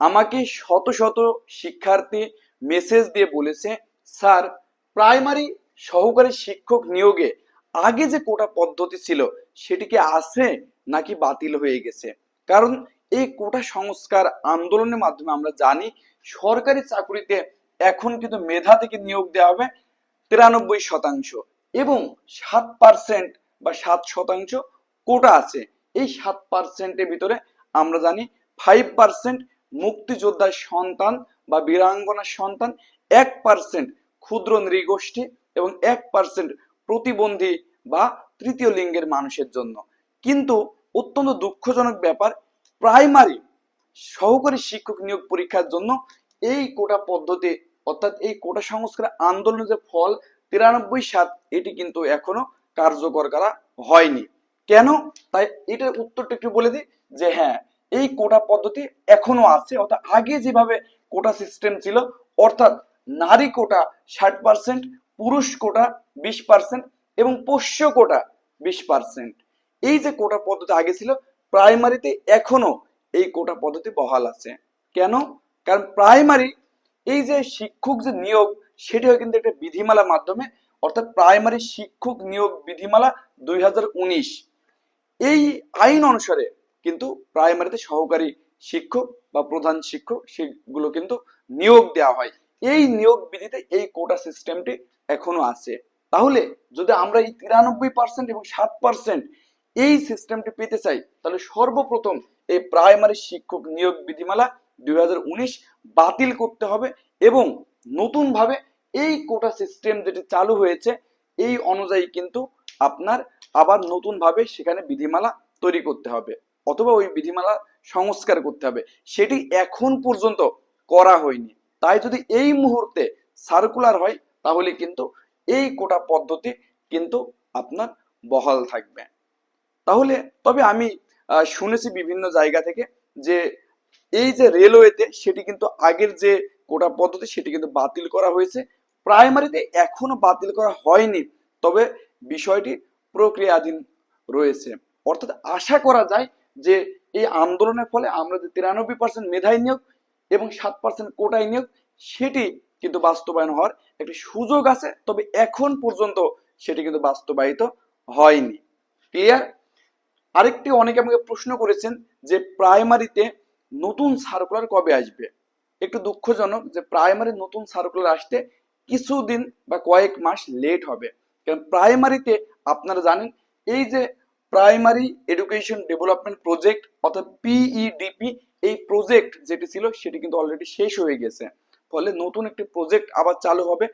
আমাকে শত শত শিক্ষার্থী মেসেজ দিয়ে বলেছে, স্যার প্রাইমারি সহকারী শিক্ষক নিয়োগে আগে যে কোটা পদ্ধতি ছিল সেটিকে আছে নাকি বাতিল হয়ে গেছে? কারণ এই কোটা সংস্কার আন্দোলনের মাধ্যমে আমরা জানি, সরকারি চাকরিতে এখন কিন্তু মেধা থেকে নিয়োগ দেওয়া হবে তিরানব্বই শতাংশ এবং সাত পার্সেন্ট বা সাত শতাংশ কোটা আছে। এই সাত পার্সেন্টের ভিতরে আমরা জানি ফাইভ পার্সেন্ট মুক্তিযোদ্ধার সন্তান বা বীরাঙ্গনার সন্তান এক পার্সেন্ট ক্ষুদ্র নৃগোষ্ঠী এবং এক পার্সেন্ট প্রতিবন্ধী বা তৃতীয় লিঙ্গের মানুষের জন্য। কিন্তু অত্যন্ত দুঃখজনক ব্যাপার, প্রাইমারি সহকারী শিক্ষক নিয়োগ পরীক্ষার জন্য এই কোটা পদ্ধতি, অর্থাৎ এই কোটা সংস্কার আন্দোলনের যে ফল, তিরানব্বই সাত এটি কিন্তু এখনও কার্যকর করা হয়নি। কেন? তাই এটার উত্তরটা একটু বলে দিই যে হ্যাঁ এই কোটা পদ্ধতি এখনও আছে, অর্থাৎ আগে যেভাবে কোটা সিস্টেম ছিল, অর্থাৎ নারী কোটা ষাট পার্সেন্ট পুরুষ কোটা বিশ পার্সেন্ট এবং পোষ্য কোটা বিশ পার্সেন্ট এই যে কোটা পদ্ধতি আগে ছিল প্রাইমারিতে এখনও এই কোটা পদ্ধতি বহাল আছে। কেন? কারণ প্রাইমারি এই যে শিক্ষক যে নিয়োগ সেটি হয় কিন্তু একটা বিধিমালার মাধ্যমে, অর্থাৎ প্রাইমারি শিক্ষক নিয়োগ বিধিমালা দুই হাজার উনিশ। এই আইন অনুসারে কিন্তু প্রাইমারিতে সহকারী শিক্ষক বা প্রধান শিক্ষক সেগুলো কিন্তু নিয়োগ দেওয়া হয়। এই নিয়োগ বিধিতে এই কোটা সিস্টেমটি এখনও আছে। তাহলে যদি আমরা এই তিরানব্বই পার্সেন্ট এবং সাত পার্সেন্ট এই সিস্টেমটি পেতে চাই, তাহলে সর্বপ্রথম এই প্রাইমারি শিক্ষক নিয়োগ বিধিমালা দুই হাজার উনিশ বাতিল করতে হবে এবং নতুনভাবে এই কোটা সিস্টেম যেটি চালু হয়েছে, এই অনুযায়ী কিন্তু আপনার আবার নতুনভাবে সেখানে বিধিমালা তৈরি করতে হবে। অথবা ওই বিধিমালা সংস্কার করতে হবে। সেটি এখন পর্যন্ত করা হয়নি। তাই যদি এই মুহূর্তে সার্কুলার হয়, তাহলে কিন্তু এই কোটা পদ্ধতি কিন্তু আপনার বহাল থাকবে। তাহলে তবে আমি শুনেছি বিভিন্ন জায়গা থেকে যে এই যে রেলওয়েতে সেটি কিন্তু আগের যে কোটা পদ্ধতি সেটি কিন্তু বাতিল করা হয়েছে। প্রাইমারিতে এখনও বাতিল করা হয়নি। তবে বিষয়টি প্রক্রিয়াধীন রয়েছে। অর্থাৎ আশা করা যায় যে এই আন্দোলনের ফলে আমরা যে তিরানব্বই পার্সেন্ট মেধায় নিয়োগ এবং সাত পার্সেন্ট কোটায় নিয়োগ, সেটি কিন্তু বাস্তবায়ন হওয়ার একটি সুযোগ আছে। তবে এখন পর্যন্ত সেটি কিন্তু বাস্তবায়িত হয়নি। ক্লিয়ার আরেকটি অনেকে আমাকে প্রশ্ন করেছেন যে প্রাইমারিতে নতুন সার্কুলার কবে আসবে? একটু দুঃখজনক যে প্রাইমারি নতুন সার্কুলার আসতে কিছুদিন বা কয়েক মাস লেট হবে। কারণ প্রাইমারিতে আপনারা জানেন, এই যে প্রাইমারি এডুকেশন ডেভেলপমেন্ট প্রজেক্ট অর্থাৎ পিইডিপি এই প্রজেক্ট যেটি ছিল সেটি কিন্তু অলরেডি শেষ হয়ে গেছে। ফলে নতুন একটি প্রজেক্ট আবার চালু হবে।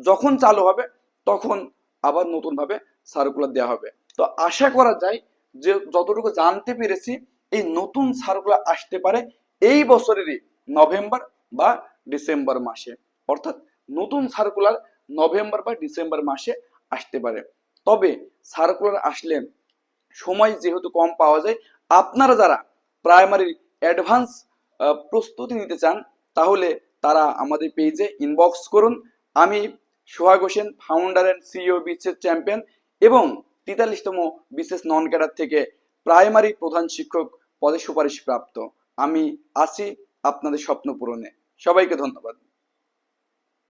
যখন চালু হবে, তখন আবার নতুনভাবে সার্কুলার দেওয়া হবে। তো আশা করা যায় যে যতটুকু জানতে পেরেছি, এই নতুন সার্কুলার আসতে পারে এই বছরেরই নভেম্বর বা ডিসেম্বর মাসে। অর্থাৎ নতুন সার্কুলার নভেম্বর বা ডিসেম্বর মাসে আসতে পারে। তবে সার্কুলার আসলে সময় যেহেতু কম পাওয়া যায়, আপনারা যারা প্রাইমারি অ্যাডভান্স প্রস্তুতি নিতে চান, তাহলে তারা আমাদের পেজে ইনবক্স করুন। আমি Sohag Hossain founder and CEO বিশেষ চ্যাম্পিয়ন এবং তেতাল্লিশতম বিশেষ নন ক্যাডার থেকে প্রাইমারি প্রধান শিক্ষক পদে সুপারিশ প্রাপ্ত। আমি আছি আপনাদের স্বপ্ন পূরণে। সবাইকে ধন্যবাদ।